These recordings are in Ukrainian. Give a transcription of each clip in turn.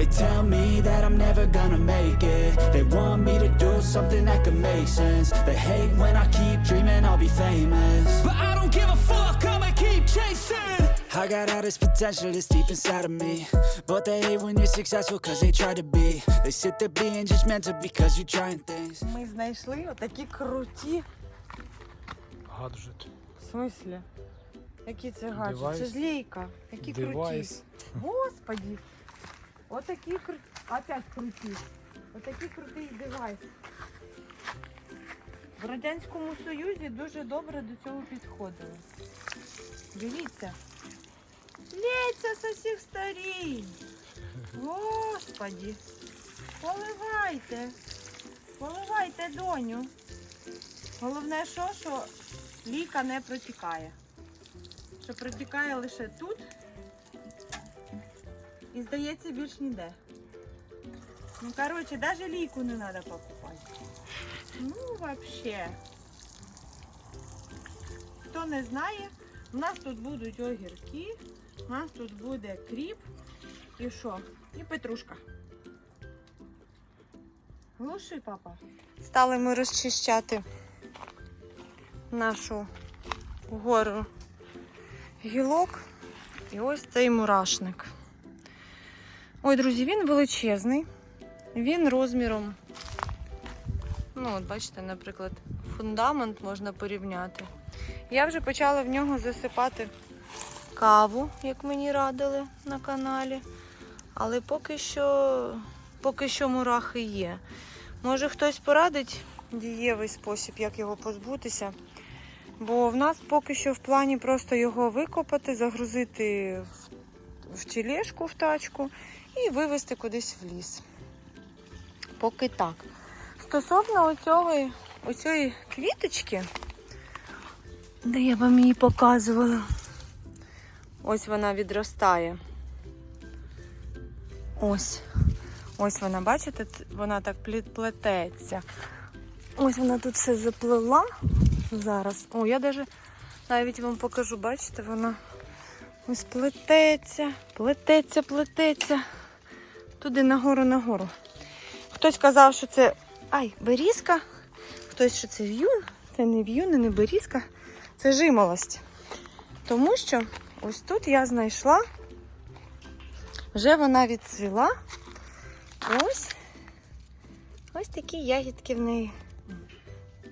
They tell me that I'm never gonna make it. They want me to do something that could make sense. They hate when I keep dreaming I'll be famous. But I don't give a fuck, I'ma keep chasing. I got all this potential that's deep inside of me. But they hate when you're successful cause they try to be. They sit there being judgmental because you're trying things. Ми знайшли отакі круті. Гаджет. В смислі? Які це гаджет? Девайс. Це ж лейка. Які Девайс. круті. Отакі круті. Опять круті. Отакий крутий девайс. В Радянському Союзі дуже добре до цього підходили. Дивіться. Лється з усіх сторін. Господі. Поливайте. Поливайте доню. Головне, що, що ліка не протікає. Що протікає лише тут. І здається більш ніде. Ну, коротше, навіть ліку не треба покупати. Ну, вообще. Хто не знає, у нас тут будуть огірки, у нас тут буде кріп і що? І петрушка. Глуши, папа. Стали ми розчищати нашу гору гілок. І ось цей мурашник. Ой, друзі, він величезний. Він розміром. Ну, от бачите, наприклад, фундамент можна порівняти. Я вже почала в нього засипати каву, як мені радили на каналі. Але поки що, поки що мурахи є. Може хтось порадить дієвий спосіб, як його позбутися. Бо в нас поки що в плані просто його викопати, загрузити в, тележку, в тачку і вивезти кудись в ліс. Поки так. Стосовно оцієї квіточки, де я вам її показувала, ось вона відростає. Ось. Ось вона, бачите, вона так плететься. Ось вона тут все заплела зараз. О, я даже навіть вам покажу, бачите, вона ось плететься, плететься, плететься. Туди нагору, нагору. Хтось казав, що це ай, берізка, хтось, що це в'юн. Це не в'юн, і не берізка, це жимолость. Тому що ось тут я знайшла, вже вона відцвіла. Ось ось такі ягідки в неї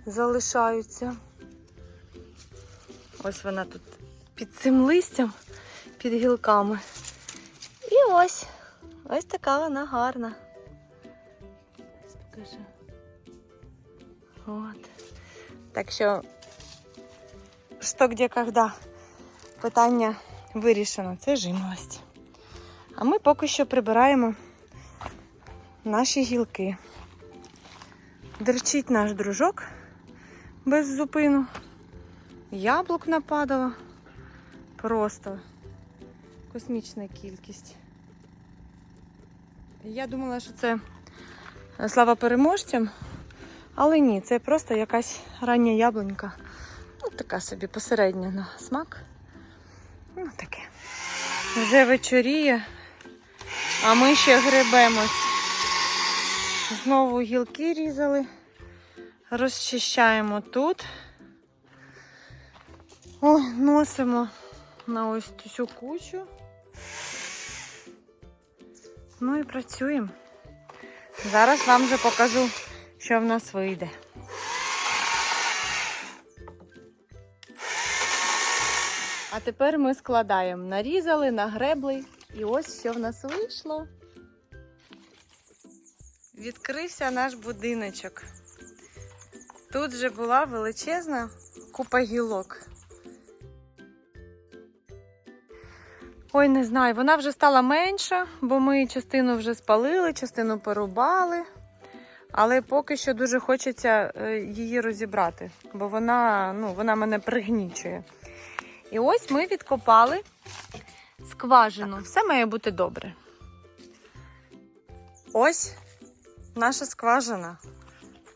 залишаються. Ось вона тут під цим листям, під гілками. І ось, ось така вона гарна. Ось покажу. От. Так що, що де, когда питання вирішено, це жимолость. А ми поки що прибираємо наші гілки. Дерчить наш дружок без зупину. Яблук нападало. Просто космічна кількість. Я думала, що це слава переможцям, але ні, це просто якась рання яблунька. Ну, така собі посередня на смак. Ну, таке. Вже вечоріє, а ми ще гребемось. Знову гілки різали. Розчищаємо тут. Ой, носимо на ось цю кучу. Ну і працюємо. Зараз вам вже покажу, що в нас вийде. А тепер ми складаємо. Нарізали, нагребли, і ось що в нас вийшло. Відкрився наш будиночок. Тут же була величезна купа гілок. Ой, не знаю, вона вже стала менша, бо ми частину вже спалили, частину порубали. Але поки що дуже хочеться е, її розібрати, бо вона, ну, вона мене пригнічує. І ось ми відкопали скважину. Все має бути добре. Ось наша скважина.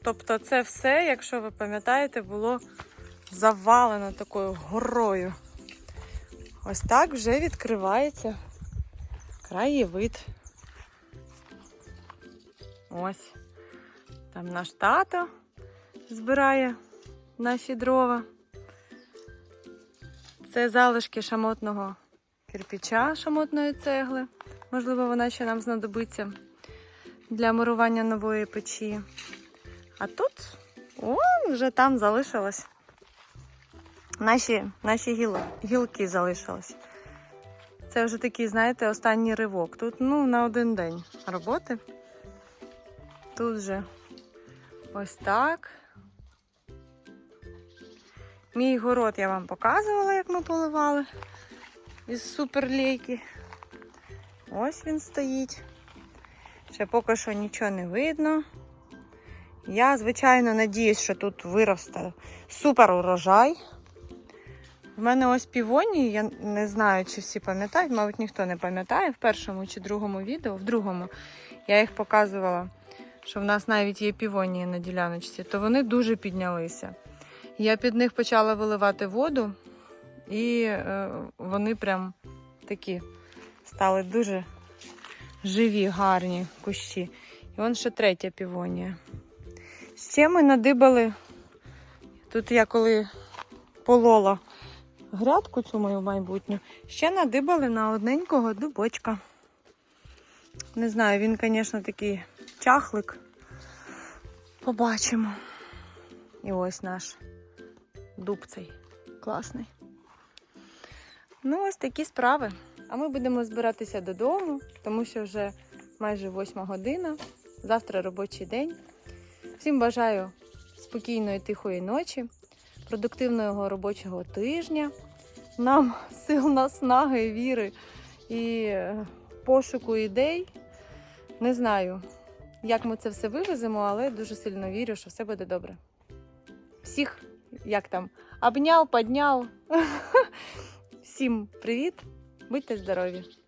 Тобто це все, якщо ви пам'ятаєте, було завалено такою горою. Ось так вже відкривається краєвид. Ось. Там наш тато збирає наші дрова. Це залишки шамотного кирпича, шамотної цегли. Можливо, вона ще нам знадобиться для мурування нової печі. А тут, о, вже там залишилось. Наші, наші гіл, гілки залишились. Це вже такий, знаєте, останній ривок. Тут ну, на один день роботи. Тут же ось так. Мій город я вам показувала, як ми поливали із суперлейки. Ось він стоїть. Ще поки що нічого не видно. Я, звичайно, надіюсь, що тут виросте супер урожай. В мене ось півонії, я не знаю, чи всі пам'ятають, мабуть, ніхто не пам'ятає в першому чи другому відео. В другому я їх показувала, що в нас навіть є півонії на діляночці, то вони дуже піднялися. Я під них почала виливати воду, і е, вони прям такі стали дуже живі, гарні кущі. І вон ще третя півонія. Ще ми надибали. Тут я коли полола грядку цю мою майбутню, ще надибали на одненького дубочка. Не знаю, він, звісно, такий чахлик. Побачимо. І ось наш дуб цей класний. Ну, ось такі справи. А ми будемо збиратися додому, тому що вже майже восьма година. Завтра робочий день. Всім бажаю спокійної, тихої ночі, продуктивного робочого тижня, нам сил наснаги, віри і е, пошуку ідей. Не знаю, як ми це все вивеземо, але дуже сильно вірю, що все буде добре. Всіх, як там, обняв, подняв. Всім привіт, будьте здорові!